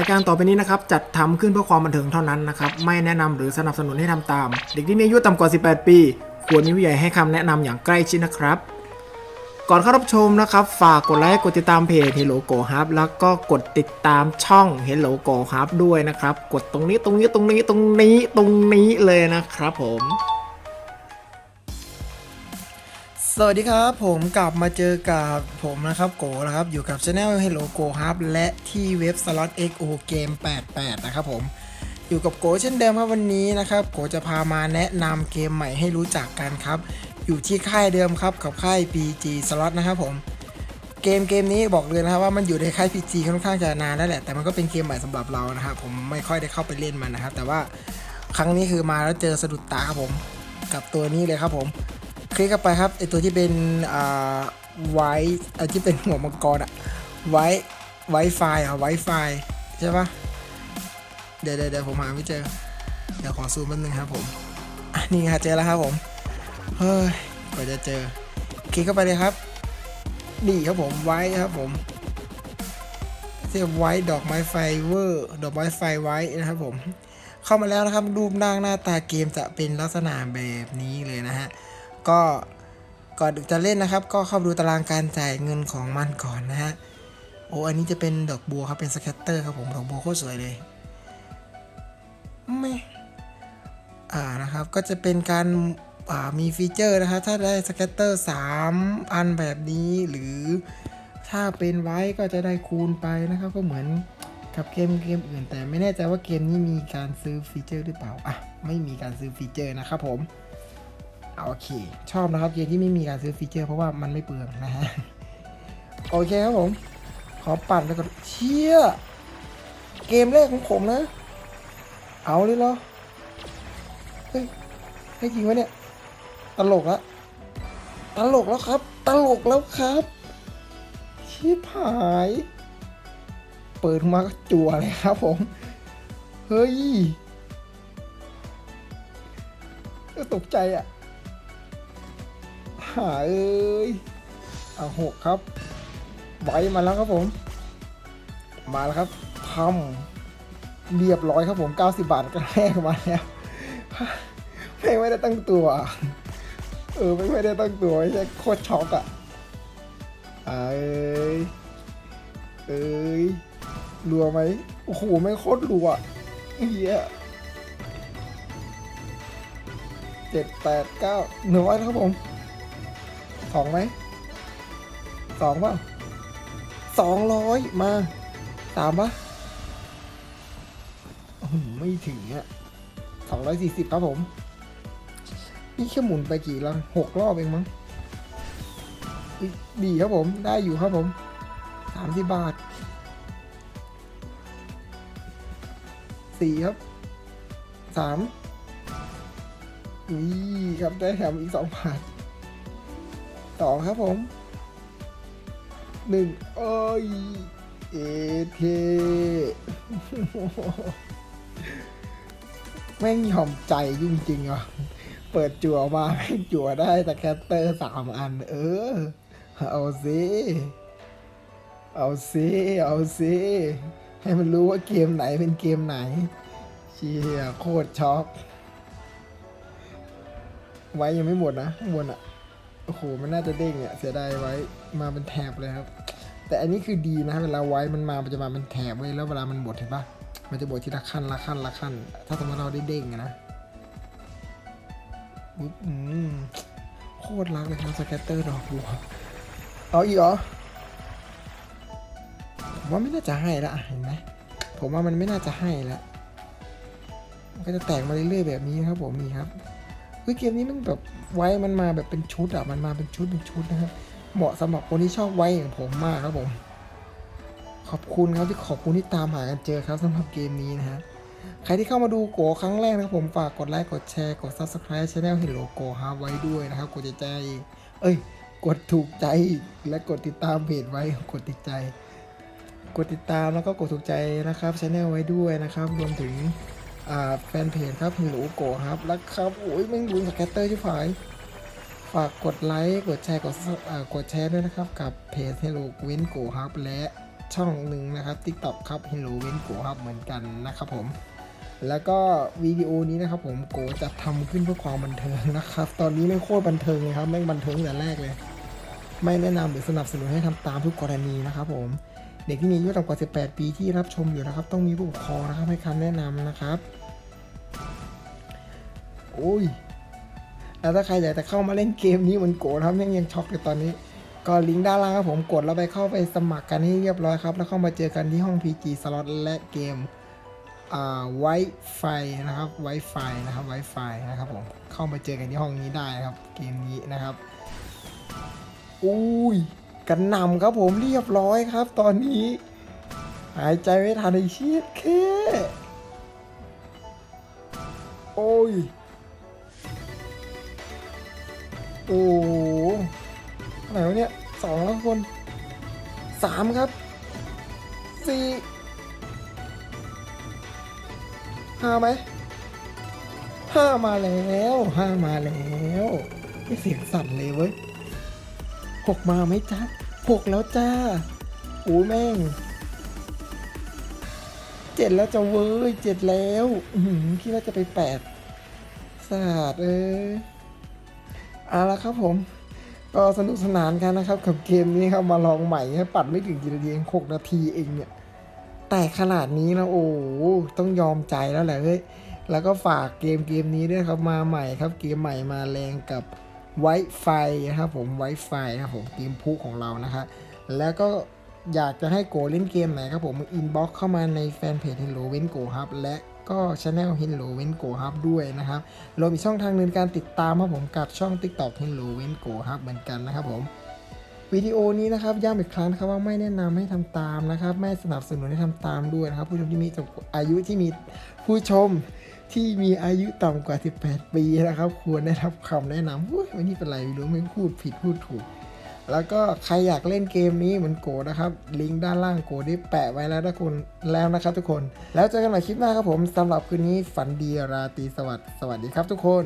ายการต่อไปนี้นะครับ จัดทำขึ้นเพื่อความบันเทิงเท่านั้นนะครับ ไม่แนะนำหรือสนับสนุนให้ทำตาม เด็กที่มีอายุต่ำกว่า 18 ปี ควรมีผู้ใหญ่ให้คำแนะนำอย่างใกล้ชิดนะครับ ก่อนเข้ารับชมนะครับ ฝากกดไลค์กดติดตามเพจ Hello Go Hub แล้วก็กดติดตามช่อง Hello Go Hub ด้วยนะครับ กดตรงนี้ตรงนี้ตรงนี้ตรงนี้ตรงนี้เลยนะครับผม สวัสดีครับ ผมกลับมาเจอกับผมนะครับโกนะครับ อยู่กับ Channel Hello Go Hub และที่เว็บ Slot XO Game 88 นะครับผม อยู่กับโกเช่นเดิมครับวันนี้นะครับ โกจะพามาแนะนำเกมใหม่ให้รู้จักกันครับ อยู่ที่ค่ายเดิมครับ กับค่าย PG Slot นะครับผม เกมเกมนี้บอกเลยนะครับว่ามันอยู่ในค่าย PG ค่อนข้างจะนานแล้วแหละ แต่มันก็เป็นเกมใหม่สำหรับเรานะครับผมไม่ค่อยได้เข้าไปเล่นมันนะครับ แต่ว่าครั้งนี้คือมาแล้วเจอสะดุดตาครับผม กับตัวนี้เลยครับผม ลิกเข้าไปครับไอตัวที่เป็นอ่าไวไอที่เป็นหัวมังกรอะไวไวไฟอะไวไฟใช่ปะเดี๋ยวเดี๋ยวผมหาไม่เจอ เดี๋ยวขอซูมแป๊บนึงครับผมอะนี่ไงเจอแล้วครับผมเฮ้ยกว่าจะเจอคลิกเข้าไปเลยครับนี่ครับผมไว้ครับผมเรียไว้ดอกไม้ไฟเวอร์ดอกไม้ไฟไว้นะครับผม เข้ามาแล้วนะครับรูปร่างหน้าตาเกมจะเป็นลักษณะแบบนี้เลยนะฮะ ก็ก่อนจะเล่นนะครับ ก็เข้าดูตารางการจ่ายเงินของมันก่อนนะฮะโอ้อันนี้จะเป็นดอกบัวครับเป็นสแคตเตอร์ครับผมดอกบัวโคตรสวยเลยไม่อ่านะครับก็จะเป็นการมีฟีเจอร์นะครับถ้าได้สแคตเตอร์ 3 อันแบบนี้หรือถ้าเป็นไว้ก็จะได้คูณไปนะครับ ก็เหมือนกับเกมเกมอื่น แต่ไม่แน่ใจว่าเกมนี้มีการซื้อฟีเจอร์หรือเปล่าอะไม่มีการซื้อฟีเจอร์นะครับผม โอเค ชอบนะครับเกมที่ไม่มีการซื้อฟีเจอร์เพราะว่ามันไม่เปลืองนะฮะ โอเคครับผม ขอปั่นไปก่อนเชี่ยเกมแรกของผมนะ เอาเลยเหรอ เฮ้ยให้จริงวะเนี่ย ตลกละตลกแล้วครับ ตลกแล้วครับชิบหาย เปิดมาก็จั่วเลยครับผม เฮ้ยตกใจอะ หาเอ้ยเอาหกครับไว้มาแล้วครับผม มาแล้วครับทำเรียบร้อยครับผม 90 บาทก็แรกมาแล้วไม่ไม่ได้ตั้งตัว เออไม่ไม่ได้ตั้งตัวใช่โคตรช็อกอะเอ้ยเอ้ยรัวไหมโอ้โหไม่โคตรรัวเฮียเจ็ดแปดเก้าหนึ่งร้อยครับผม สองไหมสองป่ะสองร้อยมาสามป่ะอื้อหือไม่ถึงอะสองร้อยสี่สิบครับผม นี่แค่หมุนไปกี่ลังหกรอบเองมั้งอีดีครับผมได้อยู่ครับผมสามสิบบาทสี่ครับสามนี่ครับได้แถมอีกสองบาท สองครับผมหนึ่งเอ้ยเอเทแม่งยอมใจจริงๆอะเปิดจั่วมาแม่งจั่วได้แต่แคตเตอร์สามอัน เออ เอาสิเอาสิเอาสิให้มันรู้ว่าเกมไหนเป็นเกมไหน เชียโคตรช็อก ไว้ยังไม่หมดนะข้างบนอะ โอ้โห มันน่าจะเด้งอะเสียดายไว้มาเป็นแถบเลยครับ แต่อันนี้คือดีนะเวลาไว้มันมา มันจะมาเป็นแถบไว้แล้วเวลามันบดเห็นปะมันจะบดทีละขั้นละขั้นละขั้น ถ้าสมมติเราได้เด้งนะอุ๊ยอืมโคตรรักเลยครับสแกตเตอร์ดอกบัวเอาอีกเหรอผมว่าไม่น่าจะให้ละเห็นไหมผมว่ามันไม่น่าจะให้ละมันก็จะแตกมาเรื่อยๆแบบนี้ครับผมนี่ครับ เฮ้ยเกมนี้มันแบบไว้มันมาแบบเป็นชุดอะมันมาเป็นชุดเป็นชุดนะครับ เหมาะสำหรับคนที่ชอบไว้อย่างผมมากครับผม ขอบคุณครับที่ขอบคุณที่ตามหากันเจอครับสำหรับเกมนี้นะฮะใครที่เข้ามาดูโกครั้งแรกนะครับผมฝากกดไลค์กดแชร์กด subscribe channel Hello Go ฮาไว้ด้วยนะครับ กดใจ เอ้ย กดถูกใจและกดติดตามเพจไว้กดติดใจ กดติดตามแล้วก็กดถูกใจนะครับช anel ไว้ด้วยนะครับ รวมถึง แฟนเพจครับฮิโลโกครับแล้วครับโอ้ยแม่งลุ้นสแกตเตอร์ชิบหายฝากกดไลค์กดแชร์กดอ่ากดแชร์ด้วยนะครับ กับเพจฮิโลเวนโกครับและช่องหนึ่งนะครับ TikTok ครับ Hello เว้นโกครับเหมือนกันนะครับผมแล้วก็วิดีโอนี้นะครับผมโกจะทำขึ้นเพื่อความบันเทิงนะครับ ตอนนี้ไม่โคตรบันเทิงเลยครับแม่งบันเทิงแต่แรกเลย ไม่แนะนำหรือสนับสนุนให้ทำตามทุกกรณีนะครับผมเด็กที่มีอายุต่ำกว่า 18 ปีที่รับชมอยู่นะครับ ต้องมีผู้ปกครองนะครับให้คำแนะนำนะครับ โอ้ยแล้วถ้าใครอยากจะเข้ามาเล่นเกมนี้เหมือนโกนะครับยังยังช็อกอยู่ตอนนี้ ก็ลิงก์ด้านล่างครับผมกดแล้วไปเข้าไปสมัครกันให้เรียบร้อยครับ แล้วเข้ามาเจอกันที่ห้อง PG Slot และเกมอ่าไวไฟนะครับไวไฟนะครับไวไฟนะครับผมเข้ามาเจอกันที่ห้องนี้ได้ครับ เกมนี้นะครับอุ้ยกันนำครับผมเรียบร้อยครับ ตอนนี้ หายใจไม่ทันไอ้เชียดแค่โอ้ย โอ้โหอะไรวะเนี่ยสองแล้วคนสามครับสี่ห้าไหมห้ามาแล้วห้ามาแล้วไม่เสียงสั่นเลยเว้ยหกมาไหมจ๊ะหกแล้วจ้าโอ้แม่งเจ็ดแล้วจะเว้ยเจ็ดแล้วคิดว่าจะไปแปดสาดเอ้ย เอาละครับผม ก็สนุกสนานกันนะครับ กับเกมนี้ครับมาลองใหม่ให้ปัดไม่ถึงกี่นาทีเองหกนาทีเองเนี่ย แต่ขนาดนี้แล้วโอ้ต้องยอมใจแล้วแหละเฮ้ยแล้วก็ฝากเกมเกมนี้ด้วยครับมาใหม่ครับเกมใหม่มาแรงกับไวไฟนะครับผมไวไฟนะครับผมเกมพุของเรานะครับแล้วก็อยากจะให้โกเล่นเกมไหนครับผมอินบ็อกเข้ามาในแฟนเพจ Hello เว้นโกครับและ ก็ช anel Hello เว้นโกครับด้วยนะครับรวมอีกช่องทางหนึ่งการติดตามครับผมกับช่อง TikTok Hello เว้นโกครับเหมือนกันนะครับผมวิดีโอนี้นะครับย้ำอีกครั้งนะครับว่าไม่แนะนำให้ทำตามนะครับ ไม่สนับสนุนให้ทำตามด้วยนะครับ ผู้ชมที่มีอายุที่มีผู้ชมที่มีอายุต่ำกว่า 18 ปีนะครับ ควรได้รับคำแนะนำอุ๊ยวันนี้เป็นไรไม่รู้ไม่พูดผิดพูดถูก แล้วก็ใครอยากเล่นเกมนี้เหมือนโกนะครับ ลิงก์ด้านล่างโกได้แปะไว้แล้วนะคุณแล้วนะครับทุกคน แล้วเจอกันใหม่คลิปหน้าครับผมสำหรับคืนนี้ฝันดีราตรีสวัสดิ์สวัสดีครับทุกคน